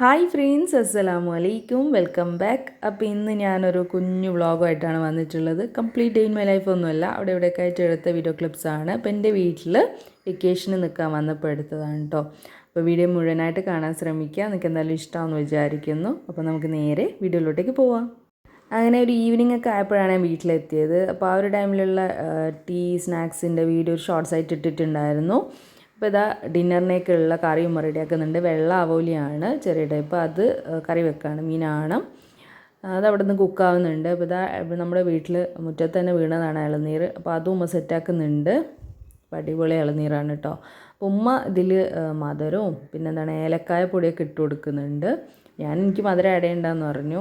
Hi friends അസ്സലാമു അലൈക്കും. Welcome back. അപ്പോൾ ഇന്ന് ഞാനൊരു കുഞ്ഞു വ്ളോഗായിട്ടാണ് വന്നിട്ടുള്ളത്. Complete day in my life ഒന്നുമല്ല. അവിടെ ഇവിടെയൊക്കെ ആയിട്ട് എടുത്ത വീഡിയോ ക്ലിപ്സാണ്. അപ്പോൾ എന്റെ വീട്ടിൽ വെക്കേഷന് നിൽക്കാൻ വന്നപ്പോൾ എടുത്തതാണ് കേട്ടോ അപ്പോൾ വീഡിയോ മുഴുവനായിട്ട് കാണാൻ ശ്രമിക്കുക. നിങ്ങൾക്ക് എന്തായാലും ഇഷ്ടമാണെന്ന് വിചാരിക്കുന്നു. അപ്പോൾ നമുക്ക് നേരെ വീഡിയോയിലോട്ടേക്ക് പോവാം. അങ്ങനെ ഒരു ഈവനിങ് ഒക്കെ ആയപ്പോഴാണ് ഞാൻ വീട്ടിലെത്തിയത്. അപ്പോൾ ആ ഒരു ടൈമിലുള്ള ടീ സ്നാക്സിന്റെ വീഡിയോ ഷോർട്സ് ആയിട്ട് ഇട്ടിട്ടുണ്ടായിരുന്നു. അപ്പോൾ ഇതാ ഡിന്നറിനേക്കുള്ള കറിയും റെഡിയാക്കുന്നുണ്ട് വെള്ള അവോലിയാണ് ചെറിയ ടൈപ്പ് അത് കറി വെക്കുകയാണ് മീനാണം. അത് അവിടെ നിന്ന് കുക്കാവുന്നുണ്ട് അപ്പോൾ ഇതാ നമ്മുടെ വീട്ടിൽ മുറ്റത്ത് തന്നെ വീണതാണ് ഇളനീർ അപ്പോൾ അതും ഉമ്മ സെറ്റാക്കുന്നുണ്ട് അപ്പോൾ അടിപൊളി ഇളനീറാണ് കേട്ടോ അപ്പോൾ ഉമ്മ ഇതിൽ മധുരവും പിന്നെ എന്താണ് ഏലക്കായ പൊടിയൊക്കെ ഇട്ട് കൊടുക്കുന്നുണ്ട്. ഞാൻ എനിക്ക് മധുരം ആഡേണ്ടെന്ന് പറഞ്ഞു.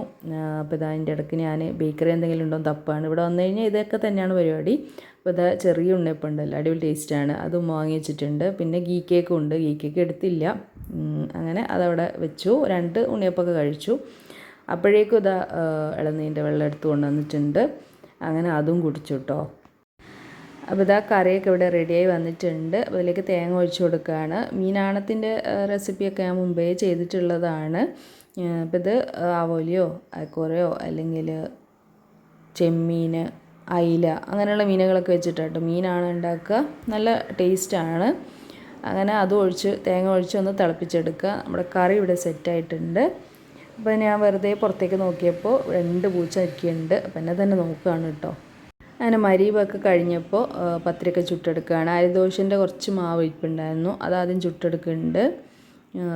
അപ്പോൾ ഇതാ അതിന്റെ ഇടയ്ക്ക് ഞാൻ ബേക്കറി എന്തെങ്കിലും ഉണ്ടോ തപ്പാണ്. ഇവിടെ വന്നു കഴിഞ്ഞാൽ ഇതൊക്കെ തന്നെയാണ് പരിപാടി. അപ്പോൾ ഇതാ ചെറിയ ഉണ്ണിയപ്പം ഉണ്ടല്ലോ അടിപൊളി ടേസ്റ്റാണ് അതും വാങ്ങി വെച്ചിട്ടുണ്ട്. പിന്നെ ഗീ കേക്കും ഉണ്ട്. ഗീ കേക്ക് എടുത്തില്ല. അങ്ങനെ അതവിടെ വെച്ചു. രണ്ട് ഉണ്ണിയപ്പമൊക്കെ കഴിച്ചു. അപ്പോഴേക്കും ഇതാ ഇളനീന്റെ വെള്ളം എടുത്ത് കൊണ്ടുവന്നിട്ടുണ്ട്. അങ്ങനെ അതും കുടിച്ചു കേട്ടോ അപ്പോൾ ഇതാ കറിയൊക്കെ ഇവിടെ റെഡിയായി വന്നിട്ടുണ്ട്. അതിലേക്ക് തേങ്ങ ഒഴിച്ചു കൊടുക്കുകയാണ്. മീനാണത്തിന്റെ റെസിപ്പിയൊക്കെ ഞാൻ മുമ്പേ ചെയ്തിട്ടുള്ളതാണ്. അപ്പോൾ ഇത് ആവോലിയോ അക്കോറയോ അല്ലെങ്കിൽ ചെമ്മീൻ അയില അങ്ങനെയുള്ള മീനുകളൊക്കെ വെച്ചിട്ടാട്ടോ. മീനാണ് ഉണ്ടാക്കുക. നല്ല ടേസ്റ്റാണ്. അങ്ങനെ അതും ഒഴിച്ച് തേങ്ങ ഒഴിച്ച് ഒന്ന് തിളപ്പിച്ചെടുക്കുക. നമ്മുടെ കറി ഇവിടെ സെറ്റായിട്ടുണ്ട്. അപ്പോൾ ഞാൻ വെറുതെ പുറത്തേക്ക് നോക്കിയപ്പോൾ രണ്ട് പൂച്ച നിൽക്കുന്നുണ്ട് അപ്പം എന്നെ തന്നെ നോക്കുകയാണ് കേട്ടോ. അങ്ങനെ മരീവൊക്കെ കഴിഞ്ഞപ്പോൾ പത്തിരിയൊക്കെ ചുട്ടെടുക്കുകയാണ്. അരിദോശന്റെ കുറച്ച് മാവ് ഇരിപ്പുണ്ടായിരുന്നു. അതാദ്യം ചുട്ടെടുക്കുന്നുണ്ട്.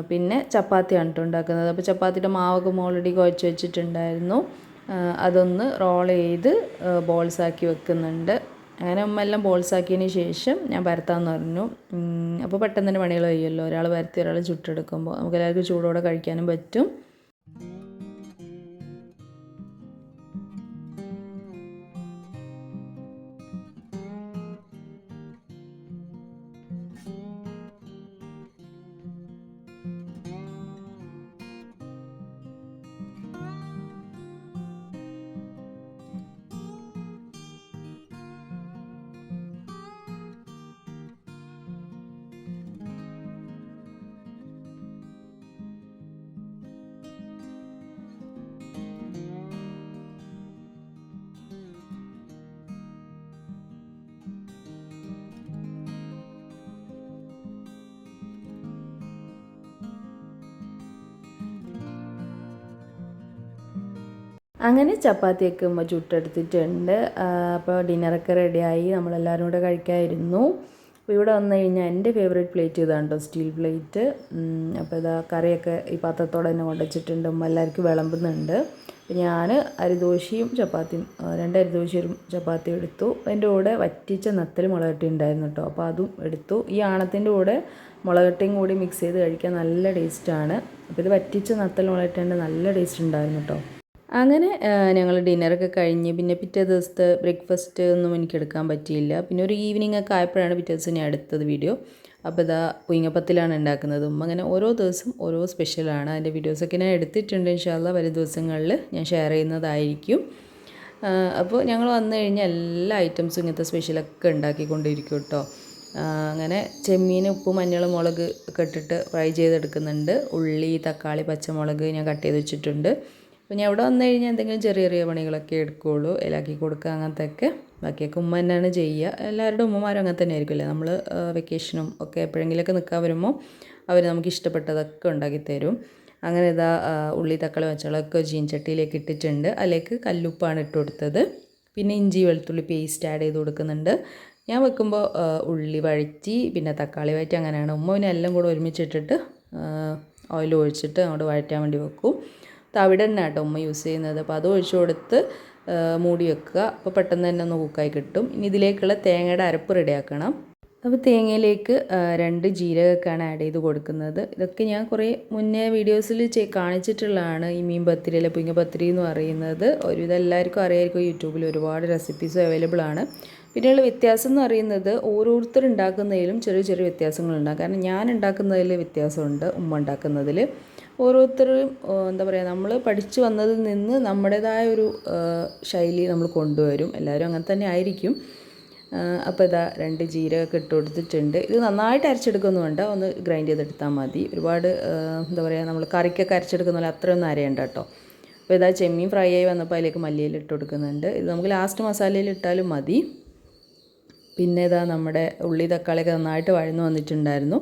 പിന്നെ ചപ്പാത്തിയാണ് കേട്ടോ ഉണ്ടാക്കുന്നത്. അപ്പോൾ ചപ്പാത്തിയുടെ മാവൊക്കെ ഓൾറെഡി കുഴച്ച് വെച്ചിട്ടുണ്ടായിരുന്നു. അതൊന്ന് റോൾ ചെയ്ത് ബോൾസാക്കി വെക്കുന്നുണ്ട്. അങ്ങനെ ഉമ്മ എല്ലാം ബോൾസാക്കിയതിന് ശേഷം ഞാൻ പരത്താമെന്ന് പറഞ്ഞു. അപ്പോൾ പെട്ടെന്ന് തന്നെ പണികൾ കഴിയുമല്ലോ? ഒരാൾ പരത്തി ഒരാൾ ചുട്ടെടുക്കുമ്പോൾ നമുക്ക് എല്ലാവർക്കും ചൂടോടെ കഴിക്കാനും പറ്റും. അങ്ങനെ ചപ്പാത്തിയൊക്കെ ഉമ്മ ചുട്ടെടുത്തിട്ടുണ്ട്. അപ്പോൾ ഡിന്നറൊക്കെ റെഡിയായി. നമ്മളെല്ലാവരും കൂടെ കഴിക്കായിരുന്നു. അപ്പോൾ ഇവിടെ വന്നു കഴിഞ്ഞാൽ എന്റെ ഫേവറേറ്റ് പ്ലേറ്റ് ഇതാണ് കേട്ടോ സ്റ്റീൽ പ്ലേറ്റ് അപ്പോൾ ഇതാ കറിയൊക്കെ ഈ പാത്രത്തോടെ തന്നെ കൊണ്ടുവച്ചിട്ടുണ്ട്. ഉമ്മ എല്ലാവർക്കും വിളമ്പുന്നുണ്ട്. അപ്പോൾ ഞാൻ അരിദോശയും ചപ്പാത്തിയും രണ്ട് അരിദോശയും ചപ്പാത്തിയും എടുത്തു. അതിന്റെ കൂടെ വറ്റിച്ച നത്തൽ മുളകട്ടി ഉണ്ടായിരുന്നു കേട്ടോ. അപ്പോൾ അതും എടുത്തു. ഈ ആണത്തിന്റെ കൂടെ മുളകട്ടയും കൂടി മിക്സ് ചെയ്ത് കഴിക്കാൻ നല്ല ടേസ്റ്റാണ് അപ്പോൾ ഇത് വറ്റിച്ച നത്തൽ മുളകട്ടേന്റെ നല്ല ടേസ്റ്റ് ഉണ്ടായിരുന്നു കേട്ടോ. അങ്ങനെ ഞങ്ങൾ ഡിന്നറൊക്കെ കഴിഞ്ഞ് പിന്നെ പിറ്റേ ദിവസത്തെ ബ്രേക്ക്ഫാസ്റ്റ് ഒന്നും എനിക്ക് എടുക്കാൻ പറ്റിയില്ല. പിന്നെ ഒരു ഈവനിങ് ഒക്കെ ആയപ്പോഴാണ് പിറ്റേ ദിവസം ഞാൻ എടുത്തത് വീഡിയോ. അപ്പോൾ ഇതാ പുയിങ്ങപ്പത്തിലാണ് ഉണ്ടാക്കുന്നത്. ഉമ്മ അങ്ങനെ ഓരോ ദിവസം ഓരോ സ്പെഷ്യലാണ് അതിന്റെ വീഡിയോസൊക്കെ ഞാൻ എടുത്തിട്ടുണ്ട്. ഇൻഷാല്ല വരും ദിവസങ്ങളിൽ ഞാൻ ഷെയർ ചെയ്യുന്നതായിരിക്കും. അപ്പോൾ ഞങ്ങൾ വന്നു കഴിഞ്ഞാൽ എല്ലാ ഐറ്റംസും ഇങ്ങനത്തെ സ്പെഷ്യലൊക്കെ ഉണ്ടാക്കിക്കൊണ്ടിരിക്കും കേട്ടോ അങ്ങനെ ചെമ്മീൻ ഉപ്പ് മഞ്ഞൾ മുളക് ഒക്കെ ഇട്ടിട്ട് ഫ്രൈ ചെയ്തെടുക്കുന്നുണ്ട്. ഉള്ളി തക്കാളി പച്ചമുളക് ഞാൻ കട്ട് ചെയ്ത് വെച്ചിട്ടുണ്ട്. ഞാൻ ഇവിടെ വന്നു കഴിഞ്ഞാൽ എന്തെങ്കിലും ചെറിയ ചെറിയ പണികളൊക്കെ എടുക്കുകയുള്ളൂ ഇലാക്കി കൊടുക്കുക അങ്ങനത്തെയൊക്കെ. ബാക്കിയൊക്കെ ഉമ്മ തന്നെയാണ് ചെയ്യുക. എല്ലാവരുടെ ഉമ്മമാരും അങ്ങനെ തന്നെ ആയിരിക്കുമല്ലേ നമ്മൾ വെക്കേഷനും ഒക്കെ എപ്പോഴെങ്കിലുമൊക്കെ നിൽക്കാൻ വരുമ്പോൾ അവർ നമുക്ക് ഇഷ്ടപ്പെട്ടതൊക്കെ ഉണ്ടാക്കി തരും. അങ്ങനെ ഇതാ ഉള്ളി തക്കാളി വച്ചളൊക്കെ ജീൻ ചട്ടിയിലേക്ക് ഇട്ടിട്ടുണ്ട്. അതിലേക്ക് കല്ലുപ്പാണ് ഇട്ട് കൊടുത്തത്. പിന്നെ ഇഞ്ചി വെളുത്തുള്ളി പേസ്റ്റ് ആഡ് ചെയ്ത് കൊടുക്കുന്നുണ്ട്. ഞാൻ വെക്കുമ്പോൾ ഉള്ളി വഴറ്റി പിന്നെ തക്കാളി വഴറ്റി അങ്ങനെയാണ്. ഉമ്മ പിന്നെ എല്ലാം കൂടെ ഒരുമിച്ചിട്ടിട്ട് ഓയിൽ ഒഴിച്ചിട്ട് അങ്ങോട്ട് വഴറ്റാൻ വേണ്ടി വെക്കും. തവിടെണ്ണ കേട്ടോ ഉമ്മ യൂസ് ചെയ്യുന്നത്. അപ്പോൾ അത് ഒഴിച്ചു കൊടുത്ത് മൂടി വെക്കുക. അപ്പോൾ പെട്ടെന്ന് തന്നെ ഒന്ന് കുക്കായി കിട്ടും. ഇനി ഇതിലേക്കുള്ള തേങ്ങയുടെ അരപ്പ് റെഡിയാക്കണം അപ്പോൾ തേങ്ങയിലേക്ക് രണ്ട് ജീരകമൊക്കെയാണ് ആഡ് ചെയ്ത് കൊടുക്കുന്നത്. ഇതൊക്കെ ഞാൻ കുറേ മുന്നേ വീഡിയോസിൽ കാണിച്ചിട്ടുള്ളതാണ് ഈ മീൻ പത്തിരി അല്ലെ പുങ്ങ പത്തിരി എന്ന് പറയുന്നത്. ഒരുവിധം എല്ലാവർക്കും അറിയായിരിക്കും. യൂട്യൂബിൽ ഒരുപാട് റെസിപ്പീസ് അവൈലബിൾ ആണ്. പിന്നെയുള്ള വ്യത്യാസം എന്ന് പറയുന്നത് ഓരോരുത്തർ ഉണ്ടാക്കുന്നതിലും ചെറിയ ചെറിയ വ്യത്യാസങ്ങളുണ്ടാകും കാരണം ഞാൻ ഉണ്ടാക്കുന്നതിൽ വ്യത്യാസമുണ്ട് ഉമ്മ ഉണ്ടാക്കുന്നതിൽ ഓരോരുത്തരും എന്താ പറയുക നമ്മൾ പഠിച്ചു വന്നതിൽ നിന്ന് നമ്മുടേതായ ഒരു ശൈലി നമ്മൾ കൊണ്ടുവരും. എല്ലാവരും അങ്ങനെ തന്നെ ആയിരിക്കും. അപ്പോൾ ഇതാ രണ്ട് ജീരകമൊക്കെ ഇട്ട് കൊടുത്തിട്ടുണ്ട്. ഇത് നന്നായിട്ട് അരച്ചെടുക്കൊന്നും വേണ്ട ഒന്ന് ഗ്രൈൻഡ് ചെയ്തെടുത്താൽ മതി. ഒരുപാട് എന്താ പറയുക നമ്മൾ കറിക്കൊക്കെ അരച്ചെടുക്കുന്ന പോലെ അത്രയൊന്നും അരയണ്ട കേട്ടോ. അപ്പോൾ ഇതാ ചെമ്മീൻ ഫ്രൈ ആയി വന്നപ്പോൾ അതിലേക്ക് മല്ലിയിൽ ഇട്ട് കൊടുക്കുന്നുണ്ട്. ഇത് നമുക്ക് ലാസ്റ്റ് മസാലയിൽ ഇട്ടാലും മതി. പിന്നെ ഇതാ നമ്മുടെ ഉള്ളി തക്കാളിയൊക്കെ നന്നായിട്ട് വഴന്നു വന്നിട്ടുണ്ടായിരുന്നു.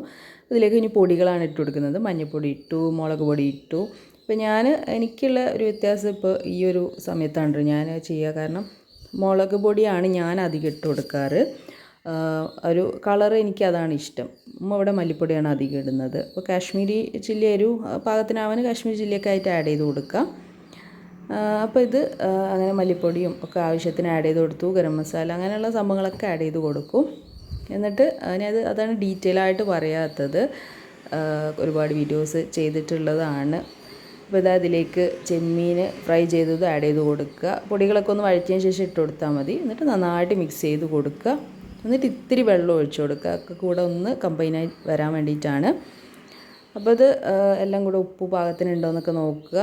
ഇതിലേക്ക് ഇനി പൊടികളാണ് ഇട്ട് കൊടുക്കുന്നത്. മഞ്ഞൾപ്പൊടി ഇട്ടു മുളക് പൊടി ഇട്ടു. അപ്പോൾ ഞാൻ എനിക്കുള്ള ഒരു വ്യത്യാസം ഇപ്പോൾ ഈ ഒരു സമയത്താണ് ഞാൻ ചെയ്യുക. കാരണം മുളക് പൊടിയാണ് ഞാൻ അധികം ഇട്ട് കൊടുക്കാറ്. ഒരു കളർ എനിക്ക് അതാണ് ഇഷ്ടം. ഇവിടെ മല്ലിപ്പൊടിയാണ് അധികം ഇടുന്നത്. അപ്പോൾ കാശ്മീരി ചില്ലി ഒരു പാകത്തിനാവാൻ കാശ്മീരി ചില്ലിയൊക്കെ ആയിട്ട് ആഡ് ചെയ്ത് കൊടുക്കാം അപ്പോൾ ഇത് അങ്ങനെ മല്ലിപ്പൊടിയും ഒക്കെ ആവശ്യത്തിന് ആഡ് ചെയ്ത് കൊടുത്തു. ഗരം മസാല അങ്ങനെയുള്ള സംഭവങ്ങളൊക്കെ ആഡ് ചെയ്ത് കൊടുക്കും. എന്നിട്ട് ഞാനത് അതാണ് ഡീറ്റെയിൽ ആയിട്ട് പറയാത്തത്. ഒരുപാട് വീഡിയോസ് ചെയ്തിട്ടുള്ളതാണ്. അപ്പോൾ ഇതാ അതിലേക്ക് ചെമ്മീൻ ഫ്രൈ ചെയ്തത് ആഡ് ചെയ്ത് കൊടുക്കുക. പൊടികളൊക്കെ ഒന്ന് വഴറ്റിയതിന് ശേഷം ഇട്ട് കൊടുത്താൽ മതി. എന്നിട്ട് നന്നായിട്ട് മിക്സ് ചെയ്ത് കൊടുക്കുക. എന്നിട്ട് ഇത്തിരി വെള്ളം ഒഴിച്ചു കൊടുക്കുക. ഒക്കെ കൂടെ ഒന്ന് കമ്പൈനായി വരാൻ വേണ്ടിയിട്ടാണ്. അപ്പോൾ അത് എല്ലാം കൂടെ ഉപ്പ് പാകത്തിനുണ്ടോ എന്നൊക്കെ നോക്കുക.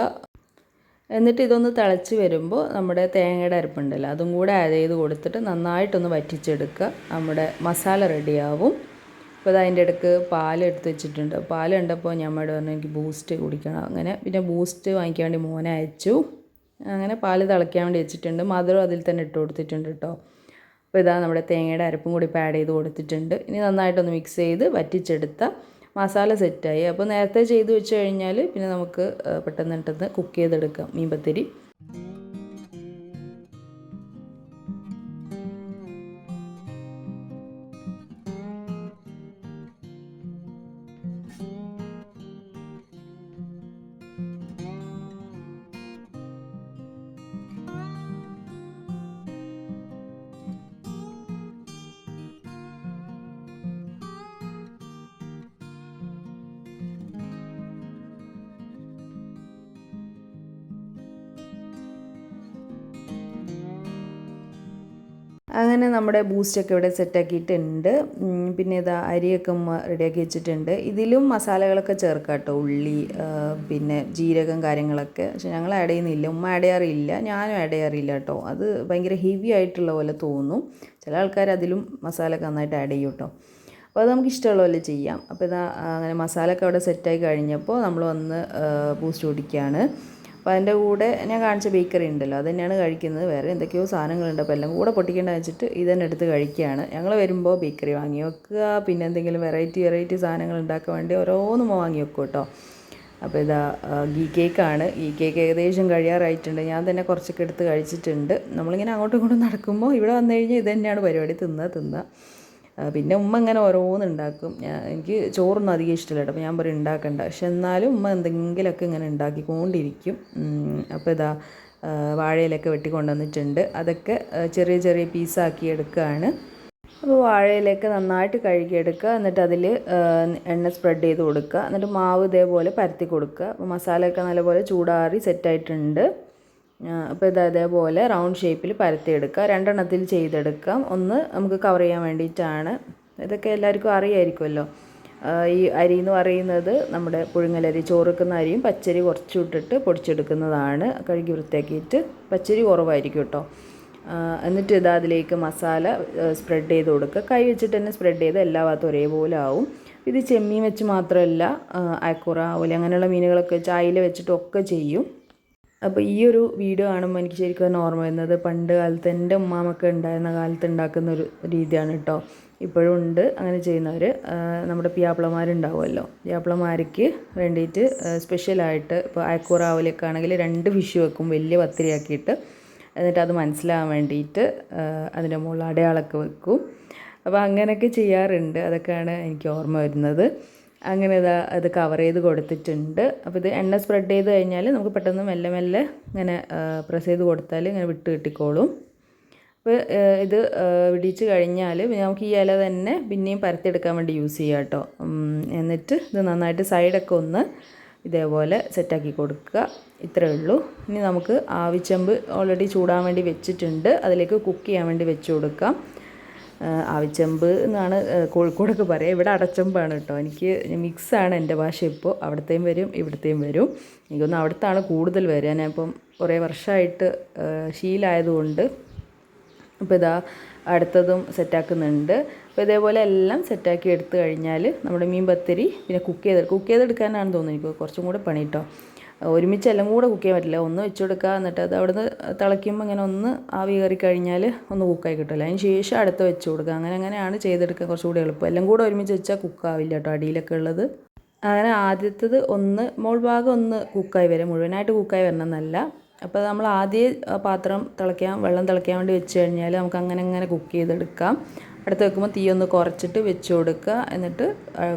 എന്നിട്ട് ഇതൊന്ന് തിളച്ച് വരുമ്പോൾ നമ്മുടെ തേങ്ങയുടെ അരപ്പുണ്ടല്ലോ അതും കൂടെ ആഡ് ചെയ്ത് കൊടുത്തിട്ട് നന്നായിട്ടൊന്ന് വറ്റിച്ചെടുക്കുക. നമ്മുടെ മസാല റെഡിയാവും അപ്പോൾ അത് അതിന്റെ ഇടയ്ക്ക് പാൽ എടുത്ത് വെച്ചിട്ടുണ്ട്. പാൽ കണ്ടപ്പോൾ ഞമ്മയോട് പറഞ്ഞു എനിക്ക് ബൂസ്റ്റ് കുടിക്കണം. അങ്ങനെ പിന്നെ ബൂസ്റ്റ് വാങ്ങിക്കാൻ വേണ്ടി മോനെ അയച്ചു. അങ്ങനെ പാൽ തിളയ്ക്കാൻ വേണ്ടി വെച്ചിട്ടുണ്ട്. മധുരം അതിൽ തന്നെ ഇട്ട് കൊടുത്തിട്ടുണ്ട് കേട്ടോ. അപ്പോൾ ഇതാ നമ്മുടെ തേങ്ങയുടെ അരപ്പും കൂടി ആഡ് ചെയ്ത് കൊടുത്തിട്ടുണ്ട്. ഇനി നന്നായിട്ടൊന്ന് മിക്സ് ചെയ്ത് വറ്റിച്ചെടുത്ത മസാല സെറ്റായി. അപ്പോൾ നേരത്തെ ചെയ്ത് വെച്ച് കഴിഞ്ഞാൽ പിന്നെ നമുക്ക് പെട്ടെന്ന് പെട്ടെന്ന് കുക്ക് ചെയ്തെടുക്കാം. മീൻ പത്തിരി അങ്ങനെ നമ്മുടെ ബൂസ്റ്റൊക്കെ ഇവിടെ സെറ്റാക്കിയിട്ടുണ്ട് പിന്നെ ഇതാ അരിയൊക്കെ റെഡിയാക്കി വെച്ചിട്ടുണ്ട്. ഇതിലും മസാലകളൊക്കെ ചേർക്കാം കേട്ടോ ഉള്ളി പിന്നെ ജീരകം കാര്യങ്ങളൊക്കെ. പക്ഷെ ഞങ്ങൾ ആഡ് ചെയ്യുന്നില്ല. ഉമ്മ ആഡ് ചെയ്യാറില്ല. ഞാനും ആഡ് ചെയ്യാറില്ല കേട്ടോ അത് ഭയങ്കര ഹെവി ആയിട്ടുള്ള പോലെ തോന്നും. ചില ആൾക്കാർ അതിലും മസാല ഒക്കെ നന്നായിട്ട് ആഡ് ചെയ്യും കേട്ടോ അപ്പോൾ അത് നമുക്ക് ഇഷ്ടമുള്ള പോലെ ചെയ്യാം. അപ്പോൾ ഇതാ അങ്ങനെ മസാലൊക്കെ അവിടെ സെറ്റായി കഴിഞ്ഞപ്പോൾ നമ്മൾ വന്ന് ബൂസ്റ്റ് കുടിക്കുകയാണ്. അപ്പോൾ അതിന്റെ കൂടെ ഞാൻ കാണിച്ച ബേക്കറി ഉണ്ടല്ലോ അത് തന്നെയാണ് കഴിക്കുന്നത്. വേറെ എന്തൊക്കെയോ സാധനങ്ങളുണ്ട്. അപ്പോൾ എല്ലാം കൂടെ പൊട്ടിക്കേണ്ട വെച്ചിട്ട് ഇതന്നെ എടുത്ത് കഴിക്കുകയാണ്. ഞങ്ങൾ വരുമ്പോൾ ബേക്കറി വാങ്ങി വെക്കുക പിന്നെ എന്തെങ്കിലും വെറൈറ്റി വെറൈറ്റി സാധനങ്ങൾ ഉണ്ടാക്കാൻ വേണ്ടി ഓരോന്നും വാങ്ങി വെക്കും കേട്ടോ. അപ്പോൾ ഇതാ ഗീ കേക്കാണ്. ഗീ കേക്ക് ഏകദേശം കഴിയാറായിട്ടുണ്ട്. ഞാൻ തന്നെ കുറച്ചൊക്കെ എടുത്ത് കഴിച്ചിട്ടുണ്ട്. നമ്മളിങ്ങനെ അങ്ങോട്ടും ഇങ്ങോട്ടും നടക്കുമ്പോൾ ഇവിടെ വന്നു കഴിഞ്ഞാൽ ഇത് തന്നെയാണ് പരിപാടി. തിന്നുക തിന്നുക പിന്നെ ഉമ്മ ഇങ്ങനെ ഓരോന്ന് ഉണ്ടാക്കും. ഞാൻ എനിക്ക് ചോറൊന്നും അധികം ഇഷ്ടമില്ല കേട്ടോ. അപ്പോൾ ഞാൻ പറയും ഉണ്ടാക്കണ്ട. പക്ഷെ എന്നാലും ഉമ്മ എന്തെങ്കിലുമൊക്കെ ഇങ്ങനെ ഉണ്ടാക്കിക്കൊണ്ടിരിക്കും. അപ്പോൾ ഇതാ വാഴയിലൊക്കെ വെട്ടി കൊണ്ടുവന്നിട്ടുണ്ട്. അതൊക്കെ ചെറിയ ചെറിയ പീസാക്കി എടുക്കുകയാണ്. അപ്പോൾ വാഴയിലേക്ക് നന്നായിട്ട് കഴുകിയെടുക്കുക. എന്നിട്ട് അതിൽ എണ്ണ സ്പ്രെഡ് ചെയ്ത് കൊടുക്കുക. എന്നിട്ട് മാവ് ഇതേപോലെ പരത്തി കൊടുക്കുക. അപ്പോൾ മസാലയൊക്കെ നല്ലപോലെ ചൂടാറി സെറ്റായിട്ടുണ്ട്. അപ്പോൾ ഇത് അതേപോലെ റൗണ്ട് ഷേപ്പിൽ പരത്തിയെടുക്കുക രണ്ടെണ്ണത്തിൽ ചെയ്തെടുക്കാം. ഒന്ന് നമുക്ക് കവർ ചെയ്യാൻ വേണ്ടിയിട്ടാണ്. ഇതൊക്കെ എല്ലാവർക്കും അറിയായിരിക്കുമല്ലോ. ഈ അരി എന്ന് പറയുന്നത് നമ്മുടെ പുഴുങ്ങലരി ചോറുക്കുന്ന അരിയും പച്ചരി കുറച്ച് ഇട്ടിട്ട് പൊടിച്ചെടുക്കുന്നതാണ്. കഴുകി വൃത്തിയാക്കിയിട്ട് പച്ചരി കുറവായിരിക്കും കേട്ടോ. എന്നിട്ട് ഇതാ അതിലേക്ക് മസാല സ്പ്രെഡ് ചെയ്ത് കൊടുക്കുക. കൈ വെച്ചിട്ട് തന്നെ സ്പ്രെഡ് ചെയ്ത് എല്ലാ ഭാഗത്തും ഒരേപോലെ ആവും. ഇത് ചെമ്മീൻ വെച്ച് മാത്രമല്ല അയക്കുറ ആവൽ അങ്ങനെയുള്ള മീനുകളൊക്കെ ചായയിൽ വെച്ചിട്ടൊക്കെ ചെയ്യും. അപ്പോൾ ഈ ഒരു വീഡിയോ കാണുമ്പോൾ എനിക്ക് ശരിക്കും ഓർമ്മ വരുന്നത് പണ്ട് കാലത്ത് എന്റെ ഉമ്മാമൊക്കെ ഉണ്ടായിരുന്ന കാലത്ത് ഉണ്ടാക്കുന്ന ഒരു രീതിയാണ് കേട്ടോ ഇപ്പോഴും ഉണ്ട് അങ്ങനെ ചെയ്യുന്നവർ നമ്മുടെ പിയാപ്പിളമാരുണ്ടാവുമല്ലോ. പിയാപ്പിളമാർക്ക് വേണ്ടിയിട്ട് സ്പെഷ്യലായിട്ട് ഇപ്പോൾ അയക്കൂറ ആണെങ്കിൽ രണ്ട് ഫിഷ് വെക്കും വലിയ പത്തിരിയാക്കിയിട്ട്. എന്നിട്ട് അത് മനസ്സിലാവാൻ വേണ്ടിയിട്ട് അതിന്റെ മുകളിൽ അടയാളമൊക്കെ വെക്കും. അപ്പോൾ അങ്ങനെയൊക്കെ ചെയ്യാറുണ്ട്. അതൊക്കെയാണ് എനിക്ക് ഓർമ്മ വരുന്നത്. അങ്ങനെ ഇതാ അത് കവർ ചെയ്ത് കൊടുത്തിട്ടുണ്ട്. അപ്പോൾ ഇത് എണ്ണ സ്പ്രെഡ് ചെയ്ത് കഴിഞ്ഞാൽ നമുക്ക് പെട്ടെന്ന് മെല്ലെ മെല്ലെ ഇങ്ങനെ പ്രസ് ചെയ്ത് കൊടുത്താൽ ഇങ്ങനെ വിട്ട് കിട്ടിക്കോളും. അപ്പോൾ ഇത് വിടിച്ച് കഴിഞ്ഞാൽ നമുക്ക് ഈ ഇല തന്നെ പിന്നെയും പരത്തിയെടുക്കാൻ വേണ്ടി യൂസ് ചെയ്യാം കേട്ടോ. എന്നിട്ട് ഇത് നന്നായിട്ട് സൈഡൊക്കെ ഒന്ന് ഇതേപോലെ സെറ്റാക്കി കൊടുക്കുക. ഇത്രയേ ഉള്ളൂ. ഇനി നമുക്ക് ആവിച്ചമ്പ് ഓൾറെഡി ചൂടാൻ വേണ്ടി വെച്ചിട്ടുണ്ട്. അതിലേക്ക് കുക്ക് ചെയ്യാൻ വേണ്ടി വെച്ച് കൊടുക്കാം. ആവിച്ചമ്പ് എന്നാണ് കോഴിക്കോടൊക്കെ പറയുക ഇവിടെ അടച്ചെമ്പാണ് കേട്ടോ. എനിക്ക് മിക്സാണ് എന്റെ ഭാഷ ഇപ്പോൾ. അവിടത്തെയും വരും ഇവിടത്തെയും വരും. എനിക്കൊന്ന് അവിടുത്താണ് കൂടുതൽ വരിക. ഞാനിപ്പം കുറേ വർഷമായിട്ട് ശീലായതുകൊണ്ട് അപ്പോൾ ഇതാ അടുത്തതും സെറ്റാക്കുന്നുണ്ട്. അപ്പോൾ ഇതേപോലെ എല്ലാം സെറ്റാക്കി എടുത്തു കഴിഞ്ഞാൽ നമ്മുടെ മീൻ പത്തിരി പിന്നെ കുക്ക് ചെയ്ത് കുക്ക് ചെയ്തെടുക്കാനാണെന്ന് തോന്നുന്നു എനിക്ക്. കുറച്ചും കൂടെ പണി കേട്ടോ. ഒരുമിച്ച് എല്ലാം കൂടെ കുക്ക് ചെയ്യാൻ പറ്റില്ല. ഒന്ന് വെച്ച് കൊടുക്കുക എന്നിട്ട് അത് അവിടുന്ന് തിളയ്ക്കുമ്പോൾ ഇങ്ങനെ ഒന്ന് ആവി കയറി കഴിഞ്ഞാൽ ഒന്ന് കുക്കായി കിട്ടില്ല അതിന് ശേഷം അടുത്ത് വെച്ച് കൊടുക്കുക. അങ്ങനെ അങ്ങനെയാണ് ചെയ്തെടുക്കാൻ കുറച്ചുകൂടി എളുപ്പം. എല്ലാം കൂടെ ഒരുമിച്ച് വെച്ചാൽ കുക്കാവില്ല കേട്ടോ അടിയിലൊക്കെ ഉള്ളത്. അങ്ങനെ ആദ്യത്തത് ഒന്ന് മോൾ ഭാഗം ഒന്ന് കുക്കായി വരും. മുഴുവനായിട്ട് കുക്കായി വരണം എന്നല്ല അപ്പോൾ നമ്മൾ ആദ്യം പാത്രം തിളയ്ക്കാൻ വെള്ളം തിളയ്ക്കാൻ വേണ്ടി വെച്ച് കഴിഞ്ഞാൽ നമുക്ക് അങ്ങനെ അങ്ങനെ കുക്ക് ചെയ്തെടുക്കാം. അടുത്ത് വെക്കുമ്പോൾ തീ ഒന്ന് കുറച്ചിട്ട് വെച്ച് കൊടുക്കുക. എന്നിട്ട്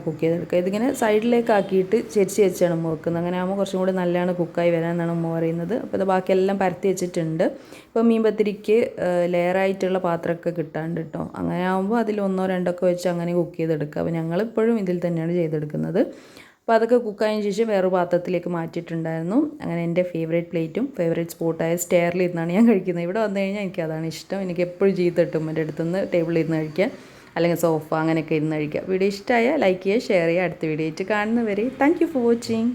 കുക്ക് ചെയ്തെടുക്കുക ഇതിങ്ങനെ സൈഡിലേക്ക് ആക്കിയിട്ട് ചെരിച്ച് വെച്ചാണ് ഉമ്മ വെക്കുന്നത്. അങ്ങനെ ആകുമ്പോൾ കുറച്ചും കൂടി നല്ലതാണ് കുക്കായി വരാമെന്നാണ് ഉമ്മ പറയുന്നത്. അപ്പോൾ ഇത് ബാക്കിയെല്ലാം പരത്തി വെച്ചിട്ടുണ്ട്. ഇപ്പോൾ മീൻ പത്തിരിക്ക് ലെയറായിട്ടുള്ള പാത്രമൊക്കെ കിട്ടാണ്ട് കേട്ടോ. അങ്ങനെ ആകുമ്പോൾ അതിൽ ഒന്നോ രണ്ടോ ഒക്കെ വെച്ച് അങ്ങനെ കുക്ക് ചെയ്തെടുക്കുക. അപ്പോൾ ഞങ്ങളിപ്പോഴും ഇതിൽ തന്നെയാണ് ചെയ്തെടുക്കുന്നത്. അപ്പോൾ അതൊക്കെ കുക്കായതിനു ശേഷം വേറെ പാത്രത്തിലേക്ക് മാറ്റിയിട്ടുണ്ടായിരുന്നു. അങ്ങനെ എന്റെ ഫേവറേറ്റ് പ്ലേറ്റും ഫേവറേറ്റ് സ്പോട്ടായ സ്റ്റെയറിൽ ഇരുന്നാണ് ഞാൻ കഴിക്കുന്നത്. ഇവിടെ വന്നു കഴിഞ്ഞാൽ എനിക്ക് അതാണ് ഇഷ്ടം. എനിക്ക് എപ്പോഴും ചെയ്ത് കിട്ടും എന്റെ അടുത്തുനിന്ന് ടേബിളിൽ ഇരുന്ന് കഴിക്കാൻ. അല്ലെങ്കിൽ സോഫ അങ്ങനെയൊക്കെ ഇരുന്ന് കഴിക്കുക വീഡിയോ ഇഷ്ടമായ ലൈക്ക് ചെയ്യുക ഷെയർ ചെയ്യുക. അടുത്ത വീഡിയോ ആയിട്ട് കാണുന്നവരെ താങ്ക് യു ഫോർ വാച്ചിങ്